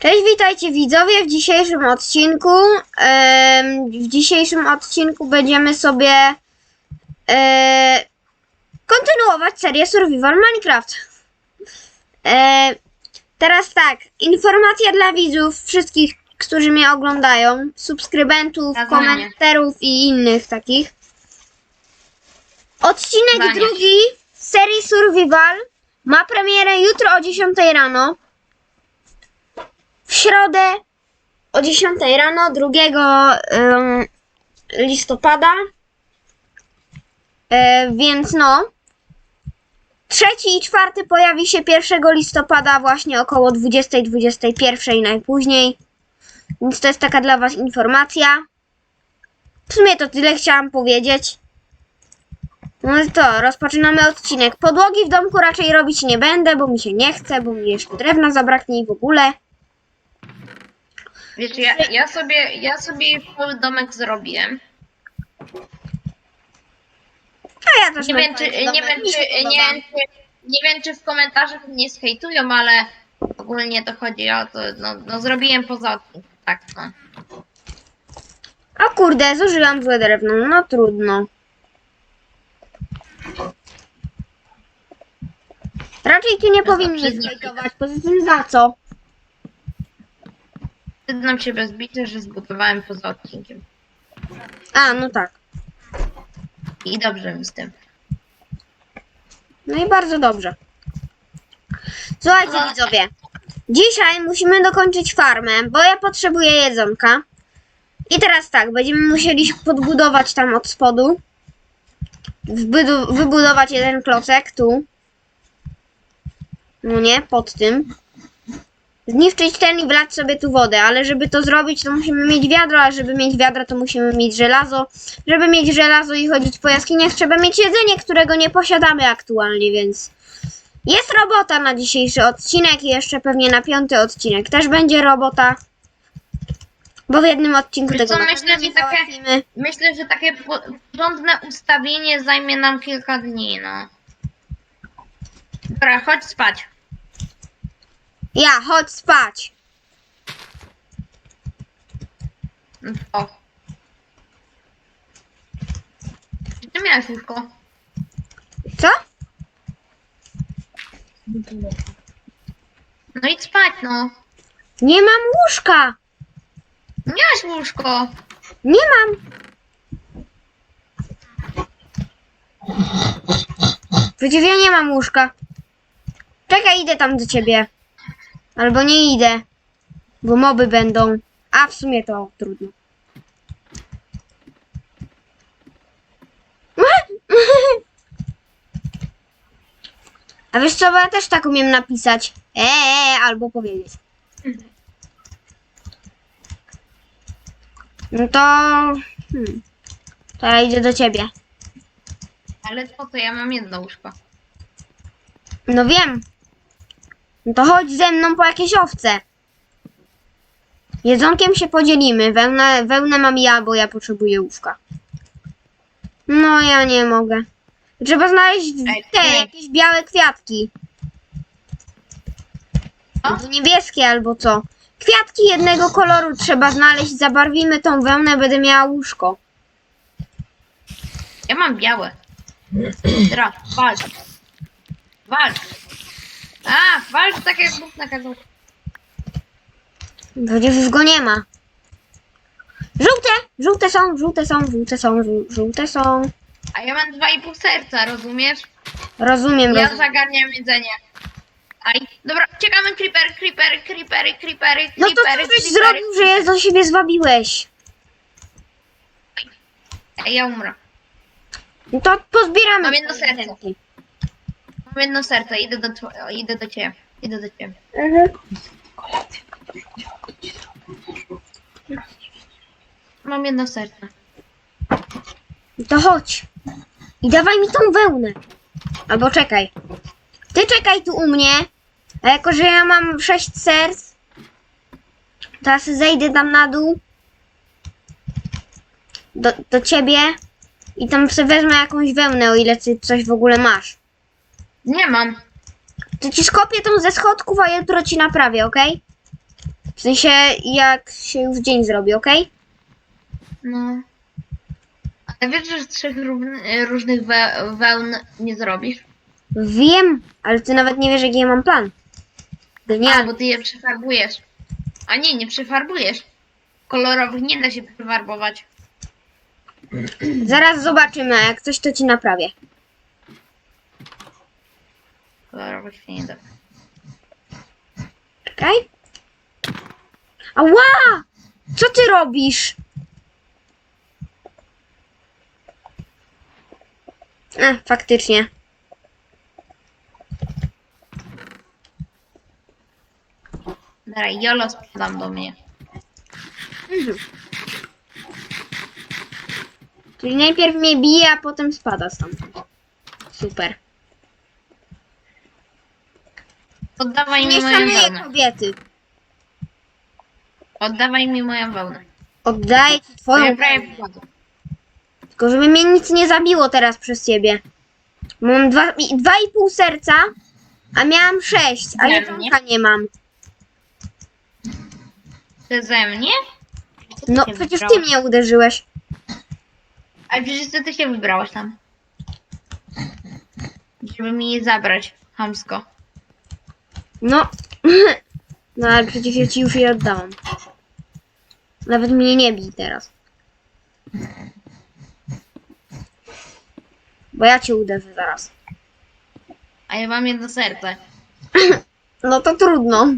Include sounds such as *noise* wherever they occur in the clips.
Cześć, witajcie widzowie w dzisiejszym odcinku. W dzisiejszym odcinku będziemy sobie e, kontynuować serię Survival Minecraft. E, teraz tak, informacja dla widzów, wszystkich, którzy mnie oglądają, subskrybentów, Zadanie. komentarów i innych takich. Odcinek drugi serii Survival ma premierę jutro o 10 rano w środę o 10 rano 2 ym, listopada. E, więc no. Trzeci i czwarty pojawi się 1 listopada właśnie około 20-21 najpóźniej. Więc to jest taka dla Was informacja. W sumie to tyle chciałam powiedzieć. No to, rozpoczynamy odcinek. Podłogi w domku raczej robić nie będę, bo mi się nie chce, bo mi jeszcze drewna zabraknie i w ogóle. Wiesz, ja, ja sobie, ja sobie cały domek zrobiłem. A ja też Nie mam wiem, czy, fajny nie domek, wiem, mi się czy, nie podoba. wiem, czy, nie wiem, czy w komentarzach mnie skejtują, ale ogólnie to chodzi o to, no, no zrobiłem poza odcinkiem, tak, no. O kurde, zużyłam złe drewno, no trudno. Raczej tu nie Bez powinni poprzednich skejtować, poza tym za co? Przyznam się bez bicia, że zbudowałem poza odcinkiem. A, no tak. I dobrze mi z tym. No i bardzo dobrze. Słuchajcie No. widzowie, dzisiaj musimy dokończyć farmę, bo ja potrzebuję jedzonka. I teraz tak, będziemy musieli się podbudować tam od spodu. Wbydu- wybudować jeden klocek tu. No nie, pod tym. Zniszczyć ten i wlać sobie tu wodę, ale żeby to zrobić, to musimy mieć wiadro, a żeby mieć wiadro, to musimy mieć żelazo. Żeby mieć żelazo i chodzić po jaskiniach, trzeba mieć jedzenie, którego nie posiadamy aktualnie, więc jest robota na dzisiejszy odcinek i jeszcze pewnie na piąty odcinek też będzie robota. Bo w jednym odcinku Wiesz tego co, myślę, że takie- załatwimy. Myślę, że takie po- porządne ustawienie zajmie nam kilka dni, no. Dobra, chodź spać. Ja, chodź spać. Czy ty miałeś łóżko? Co? No idź spać, no. Nie mam łóżka. Miałeś łóżko. Nie mam. Przecież ja nie mam łóżka. Czekaj, idę tam do ciebie. Albo nie idę. Bo moby będą. A w sumie to trudno. *laughs* A wiesz co, bo ja też tak umiem napisać. Eee, albo powiedzieć. No to... Hmm. To ja idę do ciebie. Ale po co? Ja mam jedno łóżko. No wiem. No to chodź ze mną po jakieś owce. Jedzonkiem się podzielimy. Wełnę, wełnę mam ja, bo ja potrzebuję łówka. No ja nie mogę. Trzeba znaleźć te jakieś białe kwiatki. Albo niebieskie albo co. Kwiatki jednego koloru trzeba znaleźć. Zabarwimy tą wełnę, będę miała łóżko. Ja mam białe. Dobra, walcz. Walcz. Walcz tak jak Bóg nakazał. Przecież już go nie ma. Żółte! Żółte są, żółte są, żółte są, żół- żółte są. A ja mam dwa i pół serca, rozumiesz? Rozumiem, Ja rozumiem. zagarniam jedzenie. Aj, dobra, czekamy creeper, creeper, creepery, creepery, No to creepery, co żeś creepery. zrobił, że je do siebie zwabiłeś? Ej, ja umrę. No to pozbieramy. Mam jedno serce. Mam jedno serce, idę do, tw- idę do ciebie. Idę do ciebie. Mam jedno serce. To chodź. I dawaj mi tą wełnę. Albo czekaj. Ty czekaj tu u mnie. A jako, że ja mam sześć serc, teraz zejdę tam na dół. Do, do ciebie. I tam sobie wezmę jakąś wełnę, o ile ty coś w ogóle masz. Nie mam. To ci skopię tą ze schodków, a jutro ci naprawię, okej? W sensie, jak się już dzień zrobi, ok? No. Ale wiesz, że z trzech równ- różnych we- wełn nie zrobisz? Wiem, ale ty nawet nie wiesz, jaki ja mam plan. A, Genialny. bo ty je przefarbujesz. A nie, nie przefarbujesz. Kolorowych nie da się przefarbować. Zaraz zobaczymy, a jak coś to ci naprawię. Kolorowych się nie da. Czekaj. Ała! Co ty robisz? E, faktycznie. Dobra, Jolo sprzedam do mnie. Czyli najpierw mnie bije, a potem spada stamtąd. Super. Oddawaj mi Nie moją szanuję wełnę. kobiety. Oddawaj mi moją wełnę. Oddaję ci twoją ja prawie. Tylko żeby mnie nic nie zabiło teraz przez ciebie. Mam dwa, i- dwa i pół serca, a miałam sześć, a Nie, jedzonka nie mam. Ty ze mnie? Co ty No się przecież ty wybrałaś? mnie uderzyłeś. Ale przecież to ty się wybrałaś tam. Żeby mi je zabrać. Hamsko. No. *laughs* No ale przecież ja ci już je oddałam. Nawet mnie nie bij teraz. Bo ja cię uderzę zaraz. A ja mam jedno serce. *laughs* No to trudno.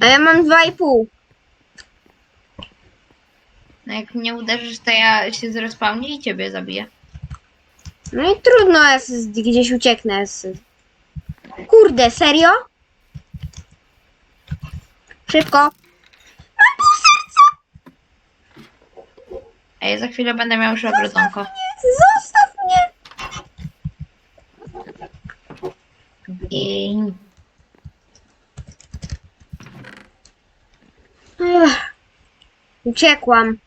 A ja mam dwa i pół. No jak mnie uderzysz, to ja się zrespawnię i ciebie zabiję. No i trudno, ja gdzieś ucieknę. Z... Kurde, serio? Szybko. A ja za chwilę będę miał już ogrodzonko. Zostaw mnie! I... Ech. Uciekłam.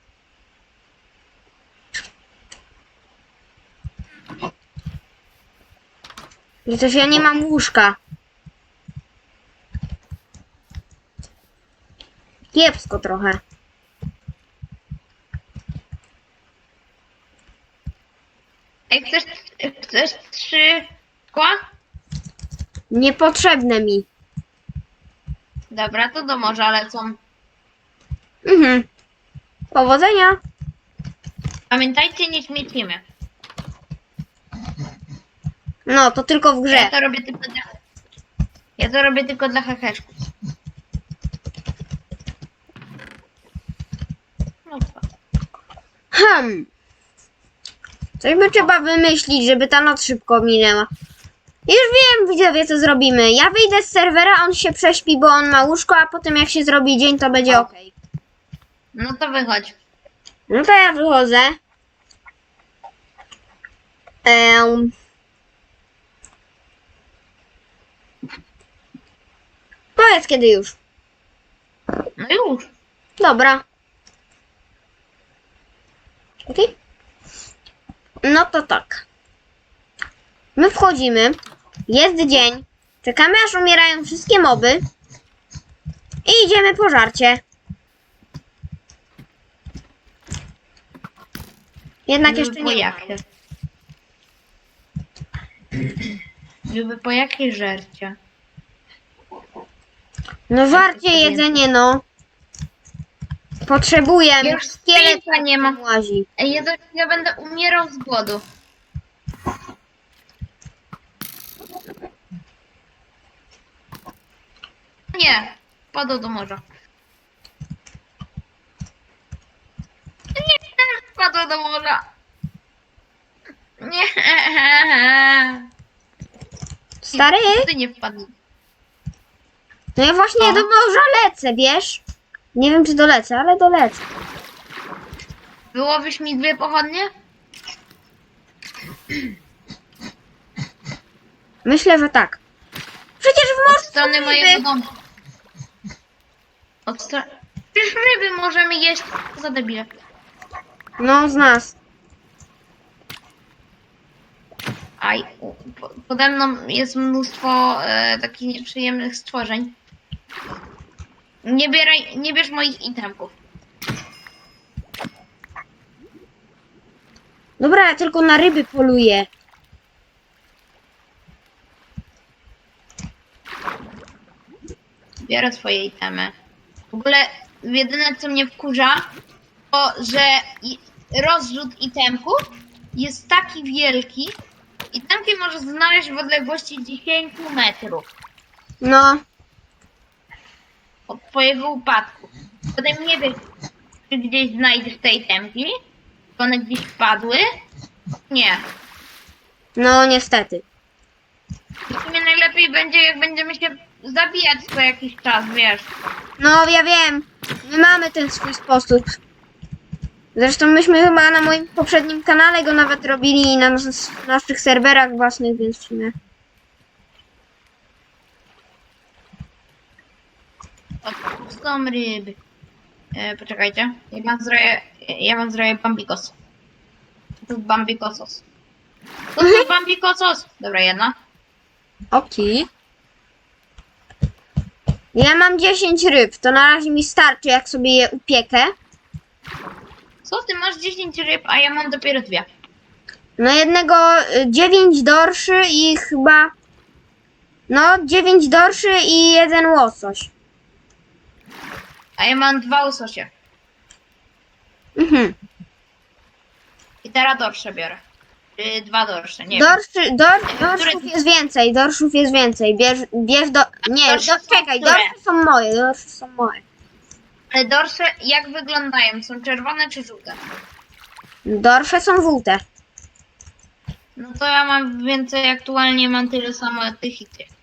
Przecież ja nie mam łóżka. Kiepsko trochę. Ej, chcesz, chcesz trzy szkła? Niepotrzebne mi. Dobra, to do morza lecą. Mhm. Powodzenia. Pamiętajcie, nie śmiecimy. No, to tylko w Ja grze. to robię tylko dla... Ja to robię tylko dla heheszków. Co? Hmm. Coś by trzeba wymyślić, żeby ta noc szybko minęła. Już wiem, widzowie, co zrobimy. Ja wyjdę z serwera, on się prześpi, bo on ma łóżko, a potem jak się zrobi dzień, to będzie ok. No to wychodź. No to ja wychodzę. Ehm. Powiedz kiedy już. No już. Dobra. Okej? No to tak. My wchodzimy. Jest dzień. Czekamy aż umierają wszystkie moby. I idziemy po żarcie. Jednak jeszcze po nie. jakie? Żeby po jakie żercie? No żarcie, jedzenie, no. Potrzebuję. Ja już Szkielet spinka nie mam. łazi. Ej, ja, za chwilę będę umierał z głodu. Nie, padł do morza. Nie, padł do morza. Nie. Stary? Ty nie wpadł. No ja właśnie Co? do morza lecę, wiesz? Nie wiem, czy dolecę, ale dolecę. Wyłowisz mi dwie pochodnie? Myślę, że tak. Przecież w Od morzu są strony ryby. mojego domu. Od strony... Przecież ryby możemy jeść. Za debile. No, z nas. Aj, u- po- pode mną jest mnóstwo e, takich nieprzyjemnych stworzeń. Nie bieraj, nie bierz moich itemków. Dobra, ja tylko na ryby poluję. Biorę swoje itemy. W ogóle jedyne co mnie wkurza, to że rozrzut itemków jest taki wielki. Itemki możesz znaleźć w odległości 10 metrów No, od twojego upadku. Potem nie wiesz, czy gdzieś znajdziesz te itemki, czy one gdzieś wpadły. Nie. no niestety. I w sumie najlepiej będzie, jak będziemy się zabijać co jakiś czas, wiesz. No, ja wiem. My mamy ten swój sposób. Zresztą myśmy chyba na moim poprzednim kanale go nawet robili na nas, naszych serwerach własnych, więc w sumie. Są ryby. E, poczekajcie. Ja mam zrobię, ja mam zrobię bambikos. To jest bambikosos. To jest *laughs* bambikosos. Dobra, jedna. Okej. Ja mam 10 ryb, to na razie mi starczy, jak sobie je upiekę. Co, ty masz 10 ryb, a ja mam dopiero dwie. No jednego 9 dorszy i chyba. No, 9 dorszy i jeden łosoś. A ja mam dwa łososie. Mhm. I teraz dorsze biorę. Czy dwa dorsze, nie wiem. Dorszy, dor, dorszów jest więcej, dorszów jest więcej. Bierz, bierz do. Nie, dorsze do, są czekaj, które? dorsze są moje, dorsze są moje. Ale dorsze jak wyglądają? Są czerwone czy żółte? Dorsze są żółte. No to ja mam więcej, aktualnie mam tyle samo tych i tych.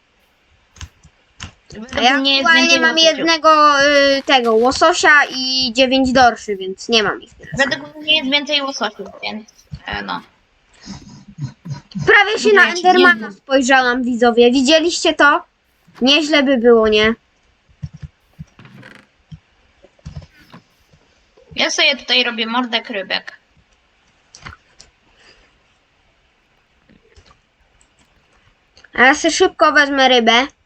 A ja Nie aktualnie mam jednego y, tego łososia i 9 dorszy, więc nie mam ich tyle. Według mnie jest więcej łososiów, więc e, no. Prawie się na Endermana spojrzałam, widzowie. Widzieliście to? Nieźle by było, nie? Ja sobie tutaj robię mordek rybek. A ja sobie szybko wezmę rybę.